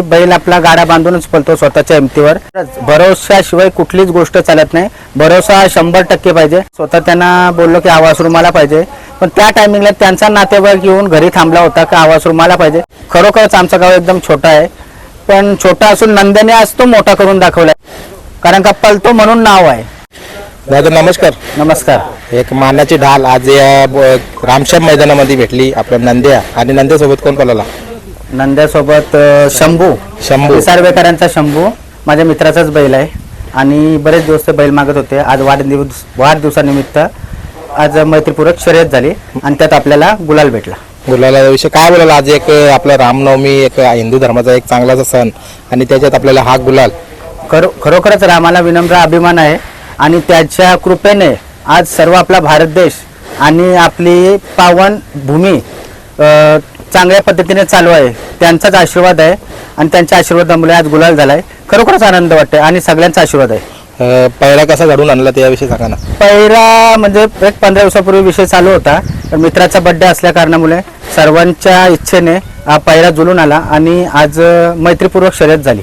बैल आपला गाडा बांधूनच पळतो स्वतःच्या हिमतीवर. भरोशाशिवाय कुठलीच गोष्ट चालत नाही. भरोसा शंभर टक्के पाहिजे. स्वतः त्यांना बोललो की आवाज मला पाहिजे. पण त्या टायमिंगला त्यांचा नातेवाईक येऊन घरी थांबला होता की आवाज मला पाहिजे. खरोखरच आमचं गाव एकदम छोटा आहे. पण छोटा असून नंदने आज तो मोठा करून दाखवलाय कारण का पलतो म्हणून नाव आहे. दादा नमस्कार. नमस्कार. एक मानाची ढाल आज या ब- रामश्याम मैदानामध्ये भेटली आपल्या नंद्या आणि नंद्यासोबत कोण पळाला? नंद्यासोबत अं, शंभू. शंभू. सार्वेकरांचा शंभू. माझ्या मित्राचाच बैल आहे. आणि बरेच दिवस ते बैल मागत होते. आज वाढदिवस वाढदिवसानिमित्त आज मैत्रीपूर्वक शर्यत झाली आणि त्यात आपल्याला गुलाल भेटला. बोलायला विषय काय बोलायला आज एक आपला रामनवमी एक हिंदू धर्माचा एक चांगलाचा सण आणि त्याच्यात आपल्याला हा गुलाल. खरो खरोखरच रामाला विनम्र अभिमान आहे आणि त्याच्या कृपेने आज सर्व आपला भारत देश आणि आपली पावन भूमी अ, चांगल्या पद्धतीने चालू आहे. त्यांचाच आशीर्वाद आहे आणि त्यांच्या आशीर्वादामुळे आज गुलाल झालाय. खरोखरच आनंद वाटतोय आणि सगळ्यांचा आशीर्वाद आहे. अं, पहिला कसा घडून आणला त्याविषयी सांगा ना. पहिला म्हणजे एक पंधरा दिवसापूर्वी विषय चालू होता. तर मित्राचा बड्डे असल्या कारणामुळे सर्वांच्या इच्छेने हा पहिला जुलून आला आणि आज अ, मैत्रीपूर्वक शर्यत झाली.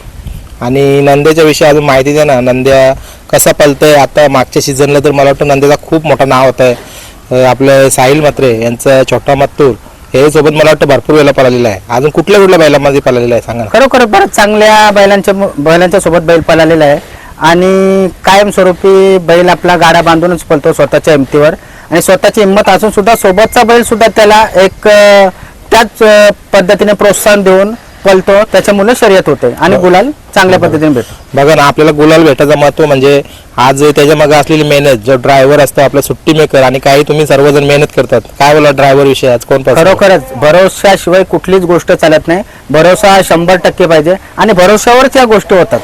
आणि नंद्याच्या विषयी अजून माहिती द्या ना. नंद्या कसा पलतय? आता मागच्या सीझनला तर मला वाटतं नंद्याचा खूप मोठं नाव होत आहे आपलं साहिल मात्रे यांचा छोटा मत्तूर. हे सोबत मला वाटतं भरपूर वेळेला पळालेला आहे. अजून कुठल्या कुठल्या बैलामध्ये पळालेला आहे सांगा ना. खरोखर बरंच चांगल्या बैलांच्या बैलांच्या सोबत बैल पळालेला आहे. आणि कायमस्वरूपी बैल आपला गाडा बांधूनच पळतो स्वतःच्या हिमतीवर. आणि स्वतःची हिंमत असून सुद्धा सोबतचा बैल सुद्धा त्याला एक अं, त्याच अं, पद्धतीने प्रोत्साहन देऊन पळतो त्याच्यामुळे शर्यत होते. आणि गुलाल चांगल्या पद्धतीने भेटतो. बघा ना आपल्याला गुलाल भेटायचं महत्त्व म्हणजे आज त्याच्यामागे असलेली मेहनत जो ड्रायव्हर असतो आपला सुट्टी मेकर आणि काही तुम्ही सर्वजण मेहनत करतात. काय बोला ड्रायव्हर विषय आज कोण? खरोखरच भरोशाशिवाय कुठलीच गोष्ट चालत नाही. भरोसा शंभर टक्के पाहिजे. आणि भरोशावरच या गोष्टी होतात.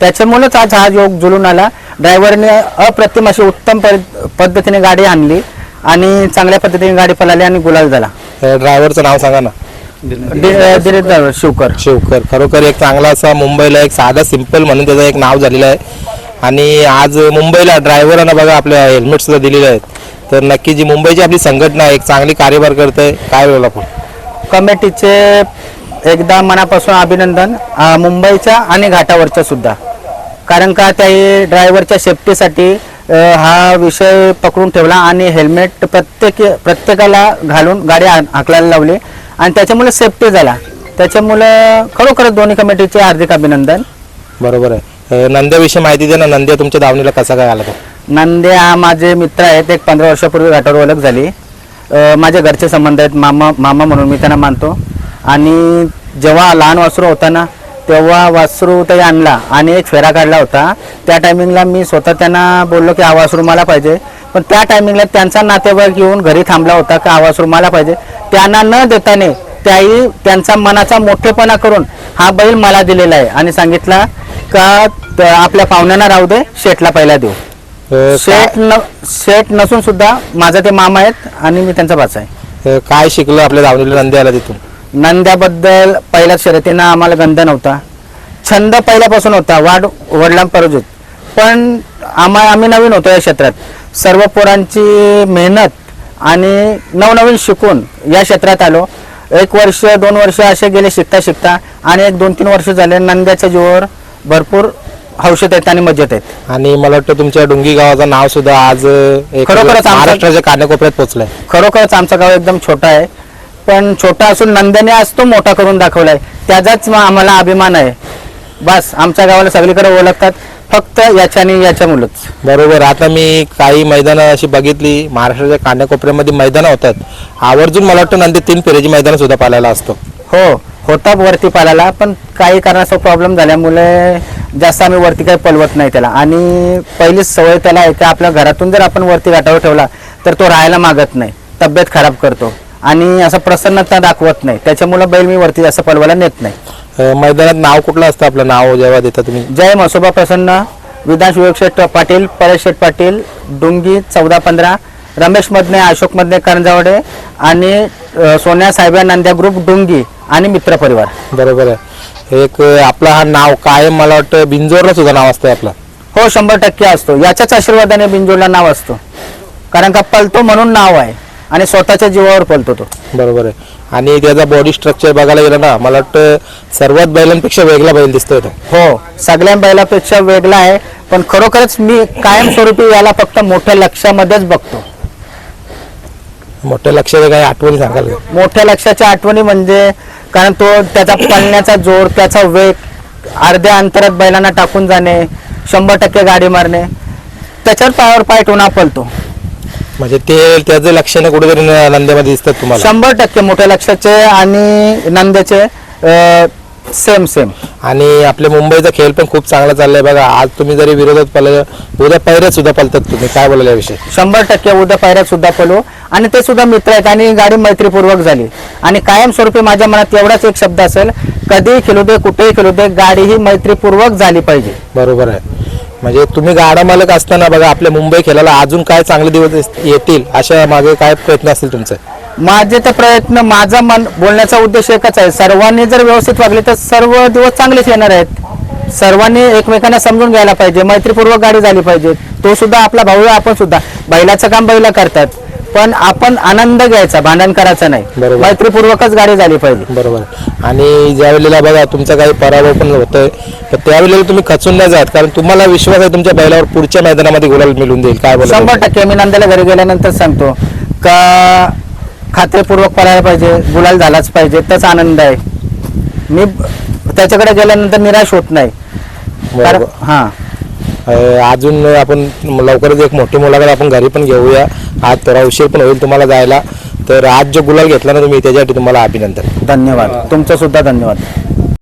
त्याच्यामुळेच आज हा योग जुलून आला. ड्रायव्हरने अप्रतिम अशी उत्तम पद- पद्धतीने गाडी आणली आणि चांगल्या पद्धतीने गाडी पळाली आणि गुलाल झाला. ड्रायव्हरचं नाव सांगा ना. शिवकर. शिवकर. खरोखर एक चांगला असा मुंबईला एक साधा सिंपल म्हणून त्याचं एक नाव झालेलं आहे. आणि आज मुंबईला ड्रायव्हरांना बघा आपल्या हेल्मेट सुद्धा दिलेले आहेत. तर नक्की जी मुंबईची आपली संघटना एक चांगली कार्यभार करते काय बोला आपण? कमिटीचे एकदा मनापासून अभिनंदन मुंबईच्या आणि घाटावरच्या सुद्धा. कारण का त्या ड्रायव्हरच्या सेफ्टीसाठी हा विषय पकडून ठेवला आणि हेल्मेट प्रत्येक प्रत्येकाला घालून गाडी हाकलायला लावली. आणि त्याच्यामुळे सेफ्टी झाला. त्याच्यामुळं खरोखरच दोन्ही कमिटीचे हार्दिक अभिनंदन. बरोबर आहे. नंद्याविषयी माहिती दे ना. नंद्या तुमच्या दावणीला कसा काय आला तो? नंदे हा माझे मित्र आहेत. एक पंधरा वर्षापूर्वी घाटावर ओळख झाली. माझे घरचे संबंध आहेत. मामा मामा म्हणून मी त्यांना मानतो. आणि जेव्हा लहान वासरू होता ना तेव्हा वासरू ते आणला आणि एक फेरा काढला होता. त्या टायमिंगला मी स्वतः त्यांना बोललो की हा वासरू मला पाहिजे. पण त्या टायमिंगला त्यांचा नातेवाईक येऊन घरी थांबला होता की हा वासरू मला पाहिजे. त्यांना न देताने त्याही त्यांचा मनाचा मोठेपणा करून हा बैल मला दिलेला आहे आणि सांगितला का आपल्या पाहुण्यांना राहू दे शेटला पहिला देऊ. शेट न शेट नसून सुद्धा माझा ते मामा आहेत आणि मी त्यांचा भाचा आहे. काय- शिकलं आपल्या दावणीला नंदी आला तिथून? नंद्याबद्दल पहिल्या शर्यतीनं आम्हाला गंध नव्हता. छंद पहिल्यापासून होता वाढ वडिलांपर्यंत पण आम्हा आम्ही नवीन होतो या क्षेत्रात. सर्व पोरांची मेहनत आणि नवनवीन शिकून या क्षेत्रात आलो. एक वर्ष दोन वर्ष असे गेले शिकता शिकता आणि एक दोन तीन वर्ष झाले नंद्याच्या जीवावर भरपूर हौशत आहेत आणि मजेत आहेत. आणि मला वाटतं तुमच्या डुंगी गावाचं नाव सुद्धा आज एक खरोखरच आमचं- महाराष्ट्राच्या कानाकोपऱ्यात पोहोचलंय खरोखरच आमचं गाव एकदम छोटा आहे. पण छोटा असून नंदने आज तो मोठा करून दाखवलाय. त्याचाच आम्हाला अभिमान आहे. बस आमच्या गावाला सगळीकडे ओळखतात. फक्त याच्या आणि याच्या मुलंच. बरोबर. आता मी काही मैदानं अशी बघितली. महाराष्ट्राच्या कानाकोपऱ्यामध्ये मैदानं होतात. आवर्जून मला वाटतं नंतर तीन फेऱ्याची मैदानं सुद्धा पाहायला असतो. हो होता वरती पालाला पण काही कारणाचा प्रॉब्लेम झाल्यामुळे जास्त आम्ही वरती काही पलवत नाही त्याला. आणि पहिलीच सवय त्याला आहे की आपल्या घरातून जर आपण वरती गाठावर ठेवला तर तो राहायला मागत नाही. तब्येत खराब करतो. आणि असं प्रसन्नता दाखवत नाही. त्याच्यामुळे बैल मी वरती जास्त पलवायला नेत नाही. अं, मैदानात नाव कुठलं असतं आपलं? नाव जेव्हा देता तुम्ही. जय मसोबा प्रसन्न विधान विवेक शेठ पाटील परेश शेठ पाटील डुंगी चौदा पंधरा रमेश मदने अशोक मदने करंजावडे आणि अ, सोन्या साहेबा नांद्या ग्रुप डुंगी आणि मित्र परिवार. बरोबर आहे. एक अं, आपला हा नाव कायम मला वाटतं बिंजोरला सुद्धा नाव असतं आपलं. हो शंभर टक्के असतो. याच्याच आशीर्वादाने बिंजोडला नाव असतो. कारण का पलतो म्हणून नाव आहे. आणि स्वतःच्या जीवावर पळतो तो. बरोबर आहे. आणि त्याचा बॉडी स्ट्रक्चर बघायला गेलं ना मला वाटतं सर्वात बैलांपेक्षा वेगळा बैल दिसतोय तो. हो सगळ्या बैलापेक्षा वेगळा आहे पण खरोखरच मी कायमस्वरूपी याला फक्त मोठ्या लक्षामध्येच बघतो. मोठ्या लक्षात काही आठवणी सांगाल का? मोठ्या लक्षाच्या आठवणी म्हणजे कारण तो त्याचा पळण्याचा जोर त्याचा वेग अर्ध्या अंतरात बैलांना टाकून जाणे शंभर टक्के गाडी मारणे त्याच्यावर पायावर पाय ठेवून पळतो. म्हणजे ते त्याचं लक्षणं कुठेतरी न- नंद्यामध्ये दिसतात तुम्हाला? शंभर टक्के मोठ्या लक्षाचे आणि नंद्याचे सेम सेम आणि आपल्या मुंबईचा खेळ पण खूप चांगला चाललाय बघा. आज तुम्ही जरी विरोधात पळलं उद्या पैऱ्यात सुद्धा पळतात तुम्ही. काय बोलायला याविषयी? शंभर टक्के उद्या पायऱ्यात सुद्धा पळू. आणि ते सुद्धा मित्र आहेत आणि गाडी मैत्रीपूर्वक झाली. आणि कायमस्वरूपी माझ्या मनात एवढाच एक शब्द असेल कधीही खेळू दे कुठेही खेळू दे गाडी ही मैत्रीपूर्वक झाली पाहिजे. बरोबर आहे. म्हणजे तुम्ही गाडा मालक असताना बघा आपल्या मुंबई खेळाला अजून काय चांगले दिवस येतील अशा मागे काय प्रयत्न असतील तुमचे? माझे तर प्रयत्न माझा मन बोलण्याचा उद्देश एकच आहे. सर्वांनी जर व्यवस्थित वागले तर सर्व दिवस चांगलेच येणार आहेत. सर्वांनी एकमेकांना समजून घ्यायला पाहिजे. मैत्रीपूर्वक गाडी झाली पाहिजे. तो सुद्धा आपला भाऊ आपण सुद्धा. बैलाचं काम बैला करतात. पण आपण आनंद घ्यायचा भांडण करायचं नाही. बरोबर. मैत्रीपूर्वकच गाडी झाली पाहिजे. बरोबर. आणि ज्या वेळेला बघा तुमचा काही पराभव पण होतोय तर त्यावेळेला तुम्ही खचून नाही जात कारण तुम्हाला विश्वास आहे तुमच्या बैलावर पुढच्या मैदानामध्ये गुलाल मिळून देईल. काय बोला शंभर टक्के. मी नंद्याला घरी गेल्यानंतर सांगतो का खात्रीपूर्वक पळायला पाहिजे गुलाल झालाच पाहिजे त्याच आनंद आहे. मी त्याच्याकडे गेल्यानंतर निराश होत नाही. कारण बरोबर. हा. अं, अजून आपण लवकरच एक मोठी मुलाखत आपण घरी पण घेऊया. आज तर उशीर पण होईल तुम्हाला जायला. तर आज जो गुलाल घेतला ना तुम्ही त्याच्यासाठी तुम्हाला अभिनंदन. धन्यवाद. तुमचा सुद्धा धन्यवाद.